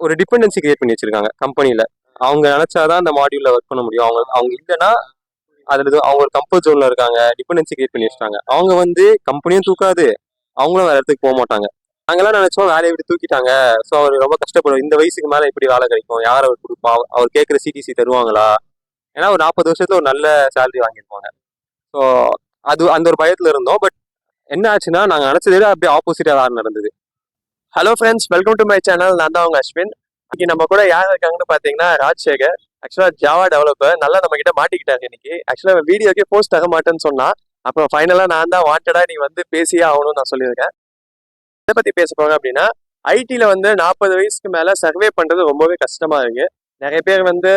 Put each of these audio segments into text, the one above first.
ஒரு dependency create பண்ணி வச்சிருக்காங்க கம்பெனியில அவங்க நினைச்சாதான் அந்த மாடியூல்ல ஒர்க் பண்ண முடியும். அவங்க அவங்க இல்லைன்னா அதுல அவங்க ஒரு கம்ஃபர்ட் ஜோன்ல இருக்காங்க டிபெண்டன்சி கிரியேட் பண்ணி வச்சிட்டாங்க. அவங்க வந்து கம்பெனியும் தூக்காது. அவங்களும் வேற இடத்துக்கு போக மாட்டாங்க. நாங்கெல்லாம் நினைச்சோம் வேலையை விட்டு தூக்கிட்டாங்க. ஸோ அவர் ரொம்ப கஷ்டப்படுவோம் இந்த வயசுக்கு மேல இப்படி வேலை கிடைக்கும். யார் அவர் கொடுப்பா? அவர் கேட்குற சிடிசி தருவாங்களா? ஏன்னா ஒரு நாற்பது வருஷத்துல ஒரு நல்ல சேலரி வாங்கியிருப்பாங்க. ஸோ அது அந்த ஒரு பயத்துல இருந்தோம். பட் என்ன ஆச்சுன்னா நாங்கள் நினைச்சதை அப்படியே ஆப்போசிட்டாக வேறு நடந்தது. Hello friends welcome to my channel நான் தான் உங்க அஸ்வின். இன்னைக்கு நம்ம கூட யார் இருக்காங்கன்னு பாத்தீங்கன்னா ராஜ்சேகர். ஆக்சுவலா ஜாவா டெவலப்பர் நல்லா நம்ம கிட்ட மாட்டிக்கிட்டாரு இன்னைக்கு. ஆக்சுவலா வீடியோக்கே போஸ்ட் தர மாட்டேன்னு சொன்னா அப்புறம் ஃபைனலா நான் தான் வாண்டடா நீ வந்து பேசியே ஆகணும்னு நான் சொல்லியிருக்கேன். இதை பத்தி பேச போறோம் அப்படின்னா ஐடில வந்து நாற்பது வயசுக்கு மேல சர்வே பண்றது ரொம்பவே கஷ்டமா இருக்கு. நிறைய பேர் வந்து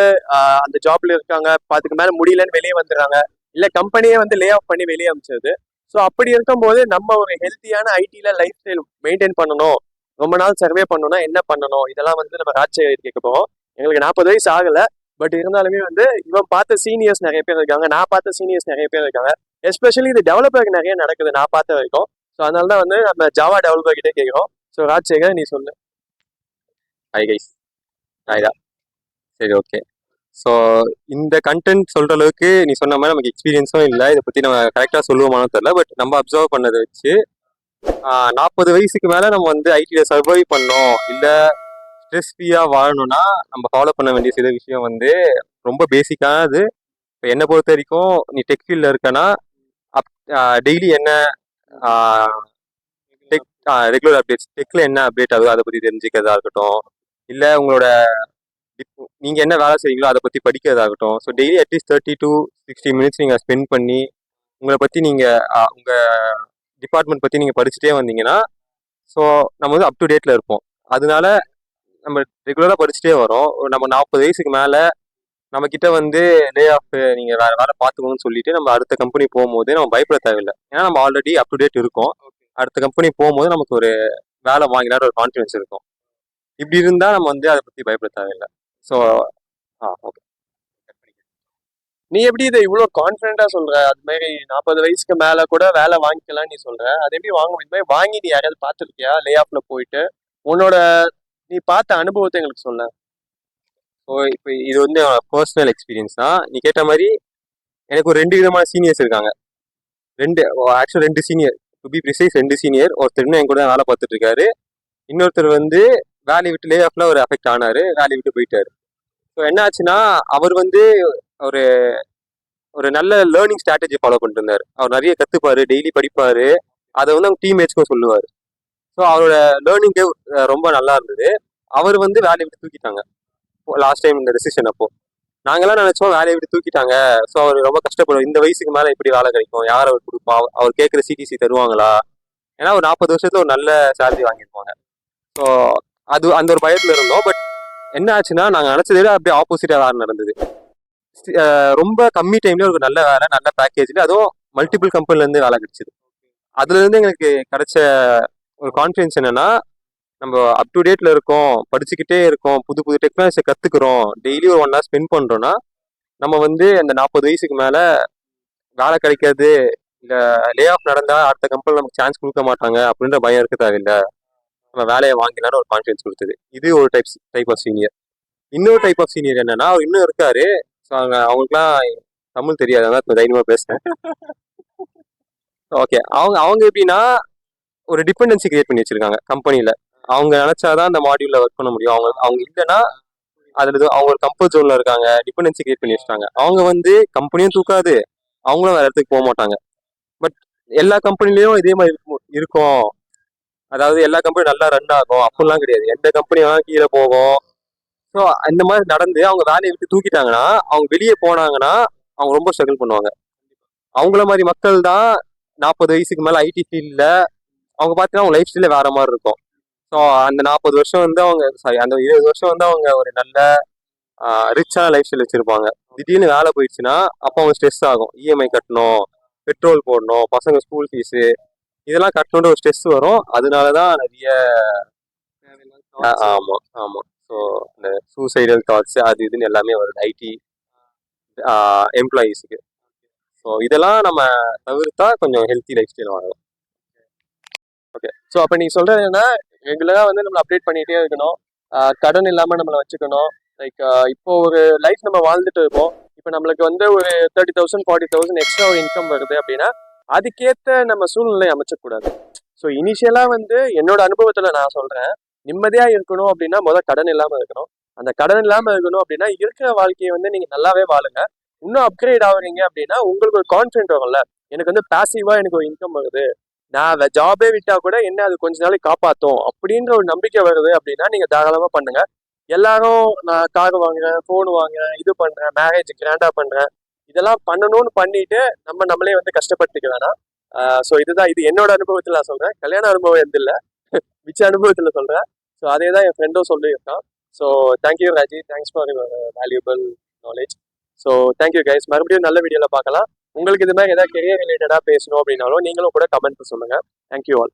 அந்த ஜாப்ல இருக்காங்க. அதுக்கு மேல முடியலன்னு வெளியே வந்துடுறாங்க. இல்ல கம்பெனியே வந்து லே ஆஃப் பண்ணி வெளியே அமைச்சது ஸோ அப்படி இருக்கும்போது நம்ம ஒரு ஹெல்த்தியான ஐடியில் லைஃப் ஸ்டைல் மெயின்டைன் பண்ணணும். ரொம்ப நாள் சர்வே பண்ணணும்னா என்ன பண்ணணும்? இதெல்லாம் வந்து நம்ம ராஜ்சேகர் கேட்க போவோம் எங்களுக்கு நாற்பது வயசு ஆகல. பட் இருந்தாலுமே வந்து இவன் பார்த்த சீனியர்ஸ் நிறைய பேர் இருக்காங்க. நான் பார்த்த சீனியர்ஸ் நிறைய பேர் இருக்காங்க. எஸ்பெஷலி இது டெவலப்பருக்கு நிறைய நடக்குது நான் பார்த்த வரைக்கும். ஸோ அதனால தான் வந்து நம்ம ஜாவா டெவலப்பர் கிட்டே கேட்குறோம். ஸோ ராஜ்சேகர் நீ சொல்லு. ஹை கைஸ் ஹாய்டா சரி ஓகே ஸோ இந்த கண்டென்ட் சொல்கிற அளவுக்கு நீ சொன்ன மாதிரி நமக்கு எக்ஸ்பீரியன்ஸும் இல்லை. இதை பற்றி நம்ம கரெக்டாக சொல்லுவோமானு தெரியல. பட் நம்ம அப்சர்வ் பண்ணதை வச்சு நாற்பது வயசுக்கு மேல நம்ம வந்து ஐடியில் சர்வைவ் பண்ணோம். இல்லை ஸ்ட்ரெஸ் ஃப்ரீயாக வாழணும்னா நம்ம ஃபாலோ பண்ண வேண்டிய சில விஷயம் வந்து ரொம்ப பேசிக்கானது இப்போ என்னை பொறுத்த வரைக்கும் நீ டெக் ஃபீல்டில் இருக்கனா அப் டெய்லி என்ன டெக் ரெகுலர் அப்டேட்ஸ் டெக்கில் என்ன அப்டேட் ஆகுதோ அதை பற்றி தெரிஞ்சுக்கிறதா இருக்கட்டும். இல்லை உங்களோட இப்போ நீங்க என்ன வேலை செய்வீங்களோ அதை பத்தி படிக்கிறதாகட்டும் so daily at least thirty to sixty minutes நீங்க ஸ்பெண்ட் பண்ணி உங்களை பத்தி நீங்க உங்கள் உங்க டிபார்ட்மெண்ட் பத்தி நீங்க படிச்சுட்டே வந்தீங்கன்னா ஸோ நம்ம வந்து அப் டு டேட்ல இருப்போம். அதனால நம்ம ரெகுலரா படிச்சுட்டே வரோம். ஒரு நம்ம நாற்பது வயசுக்கு மேல நம்ம கிட்ட வந்து லே ஆஃப் நீங்க வேற வேலை பார்த்துக்கணும்னு சொல்லிட்டு நம்ம அடுத்த கம்பெனி போகும்போது நம்ம பயப்பட தேவையில்லை. ஏன்னா நம்ம ஆல்ரெடி அப் டு டேட் இருக்கோம். அடுத்த கம்பெனி போகும்போது நமக்கு ஒரு வேலை வாங்கினாட ஒரு கான்ஃபிடன்ஸ் இருக்கும். இப்படி இருந்தா நம்ம வந்து அதை பத்தி பயப்பட தேவையில்லை. ஸோ ஆ ஓகே நீ எப்படி இதை இவ்வளோ கான்ஃபிடென்ட்டா சொல்ற? அது மாதிரி நாற்பது வயசுக்கு மேல கூட வேலை வாங்கிக்கலாம் நீ சொல்ற. அது எப்படி வாங்க முடியும்? இது மாதிரி வாங்கி நீ யாரையாவது பார்த்துருக்கியா? லே ஆஃப்ல போயிட்டு. உன்னோட நீ பார்த்த அனுபவத்தை எங்களுக்கு சொல்ல ஸோ இப்போ இது வந்து பர்சனல் எக்ஸ்பீரியன்ஸ் தான். நீ கேட்ட மாதிரி எனக்கு ஒரு ரெண்டு விதமான சீனியர்ஸ் இருக்காங்க. ரெண்டு ஆக்சுவல் ரெண்டு சீனியர் டு பி ப்ரிசைஸ் ரெண்டு சீனியர் ஒருத்தர் என் கூட வேலை பார்த்துட்டு இருக்காரு. இன்னொருத்தர் வந்து வேலையை விட்டு லே ஆஃப்ல ஒரு அஃபெக்ட் ஆனாரு. வேலையை விட்டு போயிட்டாரு. ஸோ என்ன ஆச்சுன்னா அவர் வந்து ஒரு ஒரு நல்ல லேர்னிங் ஸ்ட்ராட்டஜி ஃபாலோ பண்ணிட்டு இருந்தார் அவர் நிறைய கற்றுப்பார் டெய்லி படிப்பார். அதை வந்து அவங்க டீம்மேட்ஸ்க்கும் சொல்லுவார். ஸோ அவரோட லேர்னிங்கே ரொம்ப நல்லா இருந்தது. அவர் வந்து வேலையை விட்டு தூக்கிட்டாங்க. லாஸ்ட் டைம் இந்த டெசிஷன் அப்போ. நாங்கெல்லாம் நினச்சோம் வேலையை விட்டு தூக்கிட்டாங்க. ஸோ அவர் ரொம்ப கஷ்டப்படுவோம் இந்த வயசுக்கு மேலே இப்படி வேலை கிடைக்கும். யார் அவர் கொடுப்பா? அவர்- கேட்குற சிடிசி தருவாங்களா? ஏன்னா ஒரு நாற்பது வருஷத்துல ஒரு நல்ல சேலரி வாங்கியிருப்பாங்க. ஸோ அது அந்த ஒரு பயத்தில் இருந்தோம். பட் என்ன ஆச்சுன்னா நாங்கள் நினச்சதே அப்படியே ஆப்போசிட்டாக வேறு நடந்தது. ரொம்ப கம்மி டைம்ல ஒரு நல்ல வேலை நல்ல பேக்கேஜ்ல அதுவும் மல்டிபிள் கம்பெனில இருந்து வேலை கிடைச்சது. அதுல இருந்து எங்களுக்கு கிடைச்ச ஒரு கான்ஃபிடன்ஸ் என்னன்னா நம்ம அப் டு டேட்ல இருக்கோம் படிச்சுக்கிட்டே இருக்கோம் புது புது டெக்னாலஜியை கத்துக்கிறோம் டெய்லி ஒரு ஒன் ஹவர் ஸ்பெண்ட் பண்றோம்னா நம்ம வந்து அந்த நாற்பது வயசுக்கு மேல வேலை கிடைக்காது இல்லை லே ஆஃப் நடந்தா அடுத்த கம்பெனில நமக்கு சான்ஸ் கொடுக்க மாட்டாங்க அப்படின்ற பயம் இருக்க தேவையில்ல. நம்ம வேலையை வாங்கினாலும் ஒரு கான்ஃபிடன்ஸ் கொடுத்தது. இது ஒரு டைப் டைப் ஆஃப் சீனியர் இன்னொரு டைப் ஆஃப் சீனியர் என்னன்னா அவர் இன்னும் இருக்காரு. அவங்க அவங்களுக்குலாம் தமிழ் தெரியாது. அதான் இப்போ தைரியமாக பேசுகிறேன் ஓகே அவங்க அவங்க எப்படின்னா ஒரு டிபெண்டன்சி கிரியேட் பண்ணி வச்சிருக்காங்க கம்பெனியில் அவங்க நினச்சாதான் அந்த மாடியூலில் ஒர்க் பண்ண முடியும். அவங்க அவங்க இல்லைன்னா அதில் இது- அவங்க ஒரு கம்ஃபர்ட் ஜோனில் இருக்காங்க. டிபெண்டன்சி கிரியேட் பண்ணி வச்சிட்டாங்க. அவங்க வந்து கம்பெனியும் தூக்காது. அவங்களும் வேறு இடத்துக்கு போக மாட்டாங்க. பட் எல்லா கம்பெனிலையும் இதே மாதிரி இருக்கும்- இருக்கும். அதாவது எல்லா கம்பெனியும் நல்லா ரன் ஆகும். அப்படிலாம் கிடையாது. எந்த கம்பெனி வேணாலும் கீழே போகும். ஸோ அந்த மாதிரி நடந்து அவங்க வேலையை விட்டு தூக்கிட்டாங்கன்னா அவங்க வெளியே போனாங்கன்னா அவங்க ரொம்ப ஸ்ட்ரகிள் பண்ணுவாங்க. அவங்கள மாதிரி மக்கள் தான் நாற்பது வயசுக்கு மேல ஐடி ஃபீல்டில் அவங்க பார்த்தீங்கன்னா அவங்க லைஃப் ஸ்டைலே வேற மாதிரி இருக்கும். ஸோ அந்த நாற்பது வருஷம் வந்து அவங்க சாரி அந்த இருபது வருஷம் வந்து அவங்க ஒரு நல்ல ரிச்சான லைஃப் ஸ்டைல் வச்சிருப்பாங்க. திடீர்னு வேலை போயிடுச்சுன்னா அப்போ அவங்க ஸ்ட்ரெஸ் ஆகும். இஎம்ஐ கட்டணும் பெட்ரோல் போடணும் பசங்க ஸ்கூல் ஃபீஸு இதெல்லாம் கட்டணுன்ற ஒரு ஸ்ட்ரெஸ் வரும். அதனால தான் நிறைய ஆ- ஆமா ஆமா. ஸோ இந்த சூசைடல் தாட்ஸ் அது இதுன்னு எல்லாமே வருது. ஐடி எம்ப்ளாயீஸுக்கு ஸோ இதெல்லாம் நம்ம தவிர்த்தா கொஞ்சம் ஹெல்த்தி லைஃப் ஸ்டைல் வாங்கலாம் ஸோ அப்போ நீங்கள் சொல்கிறது என்னன்னா ரெகுலராக வந்து நம்ம அப்டேட் பண்ணிகிட்டே இருக்கணும். கடன் இல்லாமல் நம்மளை வச்சுக்கணும். லைக் இப்போ ஒரு லைஃப் நம்ம வாழ்ந்துட்டு இருக்கோம். இப்போ நம்மளுக்கு வந்து ஒரு thirty thousand forty thousand extra ஒரு இன்கம் வருது அப்படின்னா அதுக்கேற்ற நம்ம சூழ்நிலை அமைச்சக்கூடாது. ஸோ இனிஷியலாக வந்து என்னோட அனுபவத்தில் நான் சொல்கிறேன் நிம்மதியாக இருக்கணும் அப்படின்னா முதல் கடன் இல்லாமல் இருக்கணும். அந்த கடன் இல்லாமல் இருக்கணும் அப்படின்னா இருக்கிற வாழ்க்கையை வந்து நீங்கள் நல்லாவே வாழுங்க. இன்னும் அப்கிரேட் ஆகுறீங்க அப்படின்னா உங்களுக்கு ஒரு கான்ஃபிடென்ட் வரும்ல. எனக்கு வந்து பாசிவாக எனக்கு ஒரு இன்கம் வருது. நான் ஜாபே விட்டா கூட என்ன அது கொஞ்ச நாளைக்கு காப்பாற்றும் அப்படின்ற ஒரு நம்பிக்கை வருது அப்படின்னா நீங்கள் தாராளமாக பண்ணுங்க. எல்லாரும் நான் கார் வாங்குறேன் ஃபோன் வாங்குறேன் இது பண்ணுறேன் மேரேஜ் கிராண்டா பண்ணுறேன் இதெல்லாம் பண்ணணும்னு பண்ணிட்டு நம்ம நம்மளே வந்து கஷ்டப்படுத்திக்க வேணாம். ஸோ இதுதான் இது என்னோட அனுபவத்தில் நான் சொல்கிறேன் கல்யாண அனுபவம் எந்த இல்லை. மிச்ச அனுபவத்தில் சொல்கிறேன் ஸோ அதே தான் என் ஃப்ரெண்டும் சொல்லியிருக்கான். So thank you Raji thanks for valuable knowledge so thank you guys மறுபடியும் நல்ல வீடியோவில் பார்க்கலாம். உங்களுக்கு இது மாதிரி ஏதாவது கெரியர் ரிலேட்டடாக பேசணும் அப்படின்னாலும் நீங்களும் கூட கமெண்ட் சொல்லுங்கள் தேங்க்யூ ஆல்